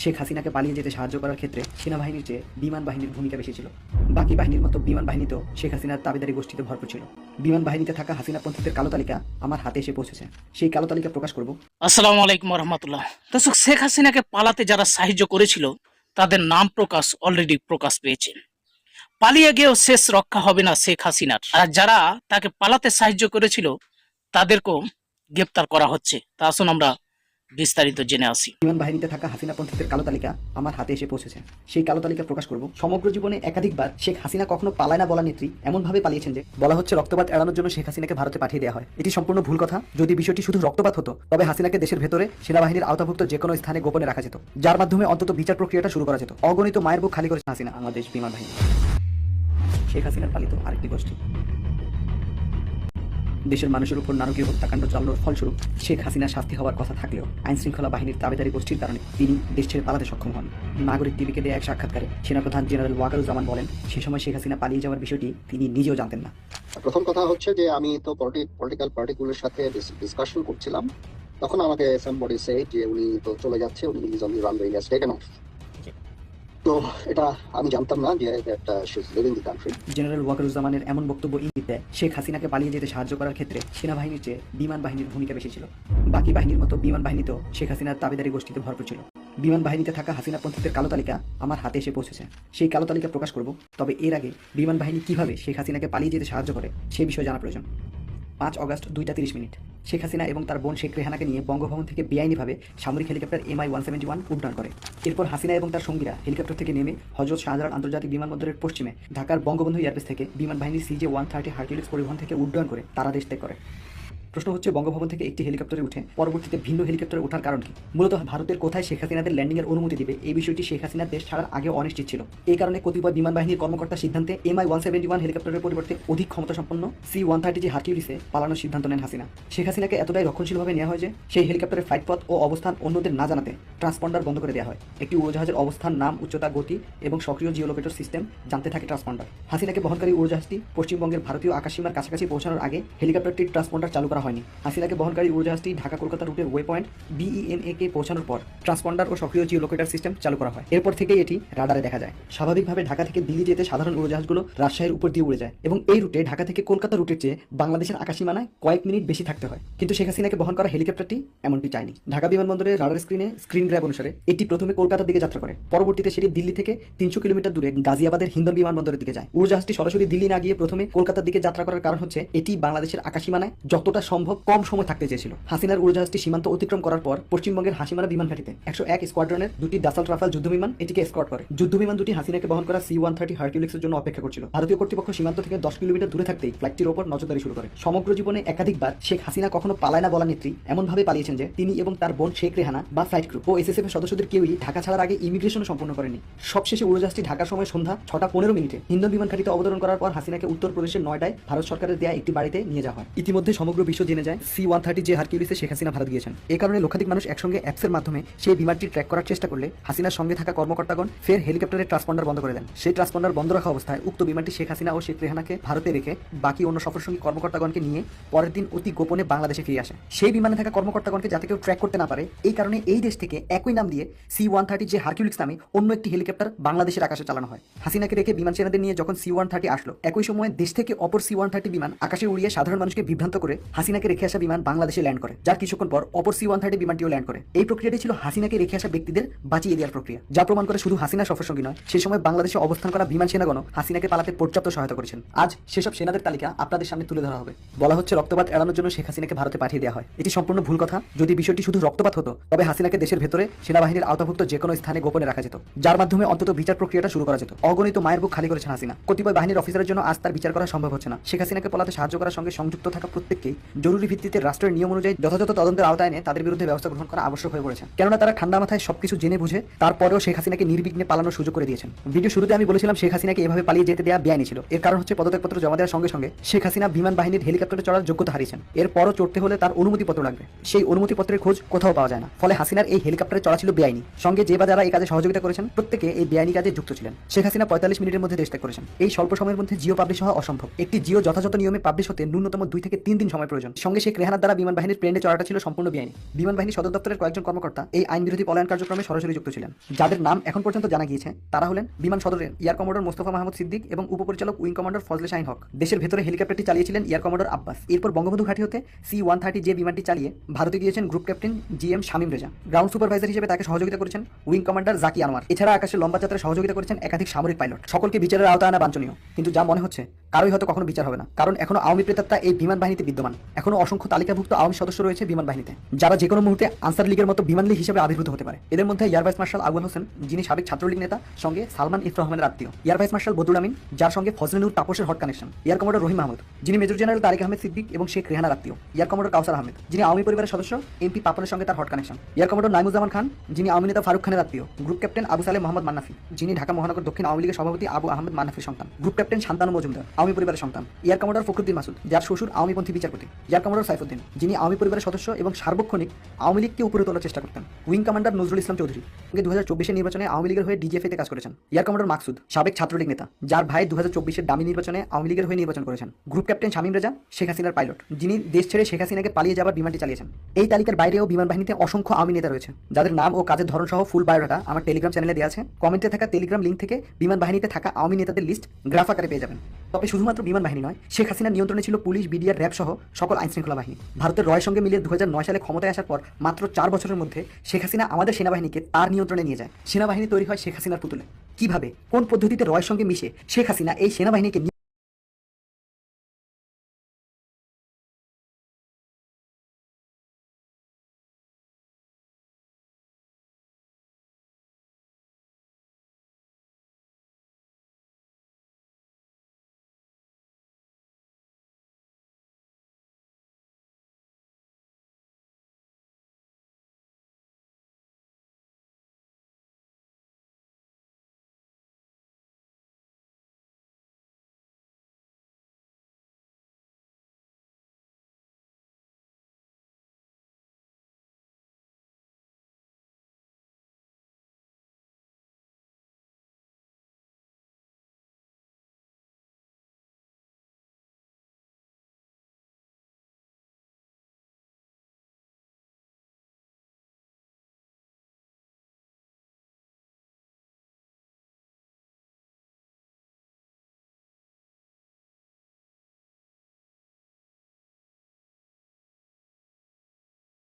শেখ হাসিনাকে পালিয়ে যেতে সাহায্য করার ক্ষেত্রে সেনাবাহিনীর চেয়ে বিমান বাহিনীর ভূমিকা বেশি ছিল। বাকি বাহিনীর মতো বিমান বাহিনীতেও শেখ হাসিনার দাবিদারি গোষ্ঠীতে ভরপুর ছিল। বিমান বাহিনীতে থাকা হাসিনা পন্থীদের কালো তালিকা আমার হাতে এসে পৌঁছেছে। সেই কালো তালিকা প্রকাশ করব। আসসালামু আলাইকুম রহমতুল্লাহ দর্শক, শেখ হাসিনাকে পালাতে যারা সাহায্য করেছিল, তাদের নাম প্রকাশ অলরেডি প্রকাশ পেয়েছে। পালিয়ে গিয়েও শেষ রক্ষা হবে না শেখ হাসিনার। আর যারা তাকে পালাতে সাহায্য করেছিল, তাদেরকেও গ্রেপ্তার করা হচ্ছে। তা আসুন আমরা বিস্তারিত জেনে আসি। বিমান বাহিনীতে থাকা হাসিনা পন্থীদের কালো তালিকা আমার হাতে এসে পৌঁছেছে। সেই কালো তালিকা প্রকাশ করব। সমগ্র জীবনে একাধিকবার শেখ হাসিনা কখনো পালায় না বলা নেত্রী এমনভাবে পালিয়েছেন যে বলা হচ্ছে রক্তপাত এড়ানোর জন্য শেখ হাসিনাকে ভারতে পাঠিয়ে দেওয়া হয়। এটি সম্পূর্ণ ভুল কথা। যদি বিষয়টি শুধু রক্তপাত হতো, তবে হাসিনাকে দেশের ভেতরে সেনাবাহিনীর আওতাভুক্ত যে কোনো স্থানে গোপনে রাখা যেত, যার মাধ্যমে অন্তত বিচার প্রক্রিয়াটা শুরু করা যেত। অগণিত মায়ের বুক খালি করেছে হাসিনা। বাংলাদেশ বিমান বাহিনী শেখ হাসিনার পালিত আরেকটি গোষ্ঠী। দেশের মানুষের উপর নারকীয় হত্যাকাণ্ড চালানোর ফলস্বরূপ শেখ হাসিনা শাস্তি হওয়ার কথা থাকলেও আইন শৃঙ্খলা বাহিনীর দাবিদারি গোষ্ঠীর কারণে তিনি দেশ ছেড়ে পালাতে সক্ষম হন। নাগরিক টিভিকে দেয়া এক সাক্ষাৎকারে সেনাপ্রধান জেনারেল ওয়াকারুজ্জামান বলেন, সে সময় শেখ হাসিনা পালিয়ে যাওয়ার বিষয়টি তিনি নিজেও জানতেন না। প্রথম কথা হচ্ছে যে আমি তো পলিটিক্যাল পার্টিগুলোর সাথে ডিসকাশন করছিলাম। তখন আমাকে সামবডি সে যে উনি তো চলে যাচ্ছে, উনি is on runway is taken তো এটা আমি জানতাম না যে একটা লিভিং দি কান্ট্রি জেনারেল ওয়াকারুজ্জামানের এমন বক্তব্য ইঙ্গিতে শেখ হাসিনাকে পালিয়ে যেতে সাহায্য করার ক্ষেত্রে সেনাবাহিনীর চেয়ে বিমান বাহিনীর ভূমিকা বেশি ছিল। বাকি বাহিনীর মতো বিমান বাহিনীতেও শেখ হাসিনার দাবিদারি গোষ্ঠীতে ভরপুর ছিল। বিমান বাহিনীতে থাকা হাসিনা পন্থীদের কালো তালিকা আমার হাতে এসে পৌঁছেছে। সেই কালো তালিকা প্রকাশ করব, তবে এর আগে বিমান বাহিনী কীভাবে শেখ হাসিনাকে পালিয়ে যেতে সাহায্য করে সে বিষয়ে জানা প্রয়োজন। পাঁচ অগস্ট দুইটা তিরিশ মিনিট। শেখ হাসিনা এবং তার বোন শেখ রেহানাকে নিয়ে বঙ্গভবন থেকে বেআইনিভাবে সামরিক helicopter MI one seventy one উড্ডয়ন করে। এরপর হাসিনা এবং তার সঙ্গীরা হেলিকপ্টার থেকে নেমে হজরত শাহজালাল আন্তর্জাতিক বিমানবন্দরের পশ্চিমে ঢাকার বঙ্গবন্ধু এয়ারবেস থেকে বিমান বাহিনী সিজে ওয়ান থার্টি হার্টিলিক্স পরিবহন থেকে উড্ডয়ন করে তারা দেশ ত্যাগ করে। প্রশ্ন হচ্ছে, বঙ্গভবন থেকে একটি হেলিকপ্টারে উঠে পরবর্তীতে ভিন্ন হেলিকপ্টারে ওঠার কারণ কি? মূলত ভারতের কোথায় শেখ হাসিনাদের ল্যান্ডিং এর অনুমতি দিবে? এই বিষয়টি শেখ হাসিনার দেশ ছাড়ার আগে অনিশ্চিত ছিল। এই কারণে কতিপয় বিমান বাহিনীর কর্মকর্তার সিদ্ধান্তে এমআই ওয়ান সেভেন্টি ওয়ান হেলিকপ্টারের পরিবর্তে অধিক ক্ষমতা সম্পন্ন সি ওয়ান থার্টি জি হার্কিউলিসে পালানোর সিদ্ধান্ত নেন হাসিনা। শেখ হাসিনাকে এতটাই রক্ষণশীলভাবে নেওয়া হয় যে, সেই হেলিকপ্টারের ফ্লাইট পথ ও অবস্থান অন্যদের না জানাতে ট্রান্সপন্ডার বন্ধ করে দেওয়া হয়। একটি উড়োজাহাজের অবস্থান, নাম, উচ্চতা, গতি এবং সক্রিয় জিওলোকেটর সিস্টেম জানতে থাকে ট্রান্সপন্ডার। হাসিনাকে বহনকারী উড়োজাহাজটি পশ্চিমবঙ্গের ভারতীয় আকাশসীমার কাছাকাছি পৌঁছানোর আগে হেলিকপ্টারটির ট্রান্সপন্ডার চালু করা হয়নি। হাসিনাকে বহনকারী উড়োজাহাজটি ঢাকা কলকাতা রুটের ওয়ে পয়েন্ট বিইএনএ কে পৌঁছানোর পর ট্রান্সপন্ডার ও সক্রিয় জিওলোকেটার সিস্টেম চালু করা হয়। এরপর থেকেই এটি রাডারে দেখা যায়। স্বাভাবিকভাবে ঢাকা থেকে দিল্লি যেতে সাধারণ উড়োজাহাজগুলো রাজশাহীর উপর দিয়ে উড়ে যায় এবং এই রুটে ঢাকা থেকে কলকাতা রুটের চেয়ে বাংলাদেশের আকাশসীমানায় কয়েক মিনিট বেশি থাকতে হয়। কিন্তু শেখ হাসিনাকে বহন করা হেলিকপ্টারটি এমনটি চায়নি। ঢাকা বিমানবন্দরের রাডার স্ক্রিনে স্ক্রিন গ্র্যাব অনুসারে এটি প্রথমে কলকাতার দিকে যাত্রা করে। পরবর্তীতে সেটি দিল্লি থেকে তিনশো কিলোমিটার দূরে গাজিয়াবাদের হিন্দন বিমানবন্দরের দিকে যায়। উড়োজাহাজটি সরাসরি দিল্লি না গিয়ে প্রথমে কলকাতার দিকে যাত্রা করার কারণ হচ্ছে এটি বাংলাদেশের আকাশসীমানায় যতটা সম্ভব কম সময় থাকতে চেয়েছিল। হাসিনার উড়োজাহাজটি সীমান্ত অতিক্রম করার পর পশ্চিমবঙ্গের হাসিমারা বিমান ঘাটিতে একশো এক স্কোয়াড্রনের দুটি দাসাল রাফাল যুদ্ধ বিমান এটিকে এসকর্ট করে। যুদ্ধ বিমান দুটি হাসিনাকে বহন করা সি ওয়ান থার্টি হার্কিউলিক্সের জন্য অপেক্ষা করছিল। ভারতীয় কর্তৃপক্ষ সীমান্ত থেকে দশ কিলোমিটার দূরে থাকতেই ফ্লাইটটির ওপর নজরদারি শুরু করে। সমগ্র জীবনে একাধিকবার শেখ হাসিনা কখনো পালায় না বলা নেত্রী এমনভাবে পালিয়েছেন যে তিনি এবং তার বোন শেখ রেহানা বা ফ্লাইট ক্রু ও এসএসএফ এর সদস্যদের কেউই ঢাকা ছাড়ার আগে ইমিগ্রেশন সম্পন্ন করেনি। সবশেষে উড়োজাহাজটি ঢাকার সময় সন্ধ্যা ছটা পনেরো মিনিটে হিন্দন বিমান ঘাটিতে অবতরণ করার পর হাসিনাকে উত্তরপ্রদেশের নয়টায় ভারত সরকারের দেয়া একটি বাড়িতে নিয়ে যাওয়া হয়। ইতিমধ্যে সমগ্র বিশ্ব জেনে যায় সি ওয়ান থার্টি যে হারকিউলিসে শেখ হাসিনা ভারত গিয়েছেন। এই কারণে লক্ষাধিক মানুষ একসঙ্গে অ্যাপসের মাধ্যমে সেই বিমানটি ট্র্যাক করার চেষ্টা করলে হাসিনার সঙ্গে থাকা কর্মকর্তাগণ ফের হেলিকপ্টারের ট্রান্সপন্ডার বন্ধ করে দেন। সেই ট্রান্সপন্ডার বন্ধ রাখা অবস্থায় উক্ত বিমানটি শেখ হাসিনা ও শেখ রেহানাকে ভারতে রেখে বাকি অন্য সফরসঙ্গী কর্মকর্তাগণকে নিয়ে পরের দিন অতি গোপনে বাংলাদেশে ফিরে আসে সেই বিমানে থাকা কর্মকর্তাগণকে যাতে কেউ ট্র্যাক করতে না পারে, এই কারণে এই দেশ থেকে একই নাম দিয়ে সি ওয়ান থার্টি যে হারকিউলিক্স নামে অন্য একটি হেলিকপ্টার বাংলাদেশের আকাশে চালানো হয়। হাসিনাকে রেখে বিমান সেনাদের নিয়ে যখন সি ওয়ান থার্টি আসলো, একই সময় দেশ থেকে অপর সি ওয়ান থার্টি বিমান আকাশে উড়িয়ে সাধারণ মানুষকে বিভ্রান্ত করে হাসিনাকে রেখে আসা বিমান বাংলাদেশে ল্যান্ড করে, যার কিছুক্ষণ পর অপর সি ওয়ান থার্টি বিমানটিও ল্যান্ড করে। এই প্রক্রিয়াটি ছিল হাসিনাকে রেখে আসা ব্যক্তিদের বাঁচিয়ে দেওয়ার প্রক্রিয়া, যা প্রমাণ করে শুধু হাসিনা সফর সঙ্গী নয় সেই সময় বাংলাদেশে অবস্থান করা বিমান সেনাগণ হাসিনাকে পালাতে পর্যাপ্ত সহায়তা করেছেন। আজ সেসব সেনাদের তালিকা আপনাদের সামনে তুলে ধরা হবে। বলা হচ্ছে রক্তপাত এড়ানোর জন্য শেখ হাসিনাকে ভারতে পাঠিয়ে দেওয়া হয়। এটি সম্পূর্ণ ভুল কথা। যদি বিষয়টি শুধু রক্তপাত হতো, তবে হাসিনাকে দেশের ভেতরে সেনাবাহিনীর আওতাভুক্ত যে কোনো স্থানে গোপনে রাখা যেত, যার মাধ্যমে অন্তত বিচার প্রক্রিয়াটা শুরু করা যেত। অগণিত মায়ের বুক খালি করেছেন হাসিনা। কতিপয় বাহিনীর অফিসারের জন্য আজ তার বিচার করা সম্ভব হচ্ছে না। শেখ হাসিনাকে পলাতে সাহায্য করার সঙ্গে সংযুক্ত থাকা প্রত্যেককেই জরুরি ভিত্তিতে রাষ্ট্রের নিয়ম অনুযায়ী যথাযথ তদন্তের আওতায় এনে তাদের বিরুদ্ধে ব্যবস্থা গ্রহণ করা আবশ্যক হয়ে পড়েছে। কেননা তারা ঠান্ডা মাথায় সবকিছু জেনে বুঝে তারপরেও শেখ হাসিনাকে নির্বিঘ্নে পালানোর সুযোগ করে দিয়েছেন। ভিডিও শুরুতে আমি বলেছিলাম শেখ হাসিনাকে এভাবে পালিয়ে যেতে দেওয়া বেআইনি ছিল। এর কারণ হচ্ছে পদত্যাগপত্র জমা দেওয়ার সঙ্গে সঙ্গে শেখ হাসিনা বিমান বাহিনীর হেলিকপ্টারে চড়ার যোগ্যতা হারিয়েছেন। এরপরও চড়তে হলে তার অনুমতিপত্র লাগবে। সেই অনুমতিপত্রের খোঁজ কোথাও পাওয়া যায় না। ফলে হাসিনার এই হেলিকপ্টারে চড়া ছিল বেআইনি। সঙ্গে যে বা যারা এই কাজে সহযোগিতা করেছেন, প্রত্যেকে এই বেআইনি কাজে যুক্ত ছিলেন। শেখ হাসিনা পঁয়তাল্লিশ মিনিটের মধ্যে দেশ ত্যাগ করেছেন। এই স্বল্প সময়ের মধ্যে জিও পাবলিশ হওয়া অসম্ভব। একটি জিও যথাযথ নিয়মে পাবলিশ হতে ন্যূনতম দুই থেকে তিন দিন সময় প্রয়োজন। সঙ্গে শেখ রেহানার দ্বারা বিমান বাহিনীর প্লেনে চড়াটা ছিল সম্পূর্ণ বেআইনি। বিমান বাহিনী সদর দপ্তরের কয়েকজন কর্মকর্তা এই আইন বিরোধী পলায়ন কার্যক্রমে সরাসরি যুক্ত ছিলেন। যাদের নাম এখন পর্যন্ত জানা গিয়েছে, তারা হলেন বিমান সদরের এয়ার কমান্ডার মোস্তফা মাহমুদ সিদ্দিক এবং উপপরিচালক উইং কমান্ডার ফজলে শাহিন হক। দেশের ভেতরে হেলিকপ্টারটি চালিয়েছিলেন এয়ার কমান্ডার আব্বাস। এরপর বঙ্গবন্ধু ঘাটি হতে সি ওয়ান থার্টি যে বিমানটি চালিয়ে ভারতে গিয়েছেন group captain G M Shamim Reza. Ground supervisor হিসেবে তাকে সহযোগিতা করেছেন উইং কমান্ডার জাকি আনোয়ার। এছাড়া আকাশে লম্বা যাত্রায় সহযোগিতা করেছেন একাধিক সামরিক পাইলট। সকলকে বিচারের আওতায় আনা বাঞ্ছনীয়। কিন্তু যা মনে হচ্ছে কারোই হয়তো কখনো বিচার হবে না। কারণ এখনও আওয়ামী প্রেতাত্মা এই বিমান বাহিনীতে বিদ্যমান। এখনও অসংখ্য তালিকাভুক্ত আওয়ামী সদস্য রয়েছে বিমান বাহিনীতে, যারা যে কোনো মুহূর্তে আনসার লীগের মতো বিমান লীগ হিসেবে আবির্ভূত হতে পারে। এদের মধ্যে air vice marshal Agual Hossain, যিনি সাবেক ছাত্রলীগ নেতা, সঙ্গে সালমান ইফ রহমানের আত্মীয়। Air vice marshal Badrul Amin, যার সঙ্গে Fazlinur তাপসের hot connection air commander Rahim Mahmud, যিনি মেজর জেনারেল তারিক আহমেদ সিদ্দিক এবং শেখ রেহানার আত্মীয়। এয়ার কমান্ডার কাউসার আহমেদ, যিনি আওয়ামী পরিবারের সদস্য, এমপি পাপনের সঙ্গে তার hot connection air commander Naimuzzaman Khan, যিনি আওয়ামী নেতা ফারুক খানের আত্মীয়। গ্রুপ ক্যাপ্টেন আবু সালে মোহাম্মদ মান্নাফি, যিনি ঢাকা মহানগর দক্ষিণ আওয়ামী লীগের সভাপতি আবু আহমেদ মান্নাফির সন্তান। Group captain Shantanu Majumdar. Awami পরিবারের সন্তান এয়ার কমান্ডার ফখরুদ্দিন মাসুদ, যার শ্বশুর আওয়ামীপন্থী বিচারপতি। এয়ার কমান্ডার সাইফুদ্দিন, যিনি আওয়ামী পরিবারের সদস্য এবং সার্বক্ষণিক আওয়ামী লীগকে উপরে তোলার চেষ্টা করতেন। উইং কমান্ডার নজরুল ইসলাম চৌধুরী দু হাজার চব্বিশের নির্বাচনে আওয়ামী লীগের হয়ে ডিজিএফএতে কাজ করেছেন। এয়ার কমান্ডার মাকসুদ, সাবেক ছাত্রলীগ নেতা, যার ভাই দু হাজার চব্বিশের দামি নির্বাচনে আওয়ামী লীগের হয়ে নির্বাচন করেছেন। গ্রুপ ক্যাপ্টেন শামীম রেজা, শেখ হাসিনার পাইলট, যিনি দেশ ছেড়ে শেখ হাসিনাকে পালিয়ে যাবার বিমানটি চালিয়েছেন। এই তালিকার বাইরেও বিমান বাহিনীতে অসংখ্য আওয়ামী নেতা রয়েছে, যাদের নাম ও কাজের ধরন সহ ফুল বায়োডাটা আমার টেলিগ্রাম চ্যানেলে দেওয়া আছে। কমেন্টে থাকা টেলিগ্রাম লিঙ্ক থেকে বিমান বাহিনীতে থাকা আওয়ামী নেতাদের লিস্ট গ্রাফ আকারে পেয়ে যাবেন। তবে শুধুমাত্র বিমান বাহিনী নয়, শেখ হাসিনার নিয়ন্ত্রণে ছিল পুলিশ, বিডিআর, র্যাব সহ সকল আইন শৃঙ্খলা বাহিনী। ভারতের রয়ের সঙ্গে মিলিয়ে দু হাজার নয় সালে ক্ষমতায় আসার পর মাত্র চার বছরের মধ্যে শেখ হাসিনা আমাদের সেনাবাহিনীকে তার নিয়ন্ত্রণে নিয়ে যায়। সেনাবাহিনী তৈরি হয় শেখ হাসিনার পুতুলে। কীভাবে? কোন পদ্ধতিতে রয়ের সঙ্গে মিশে শেখ হাসিনা এই সেনাবাহিনীকে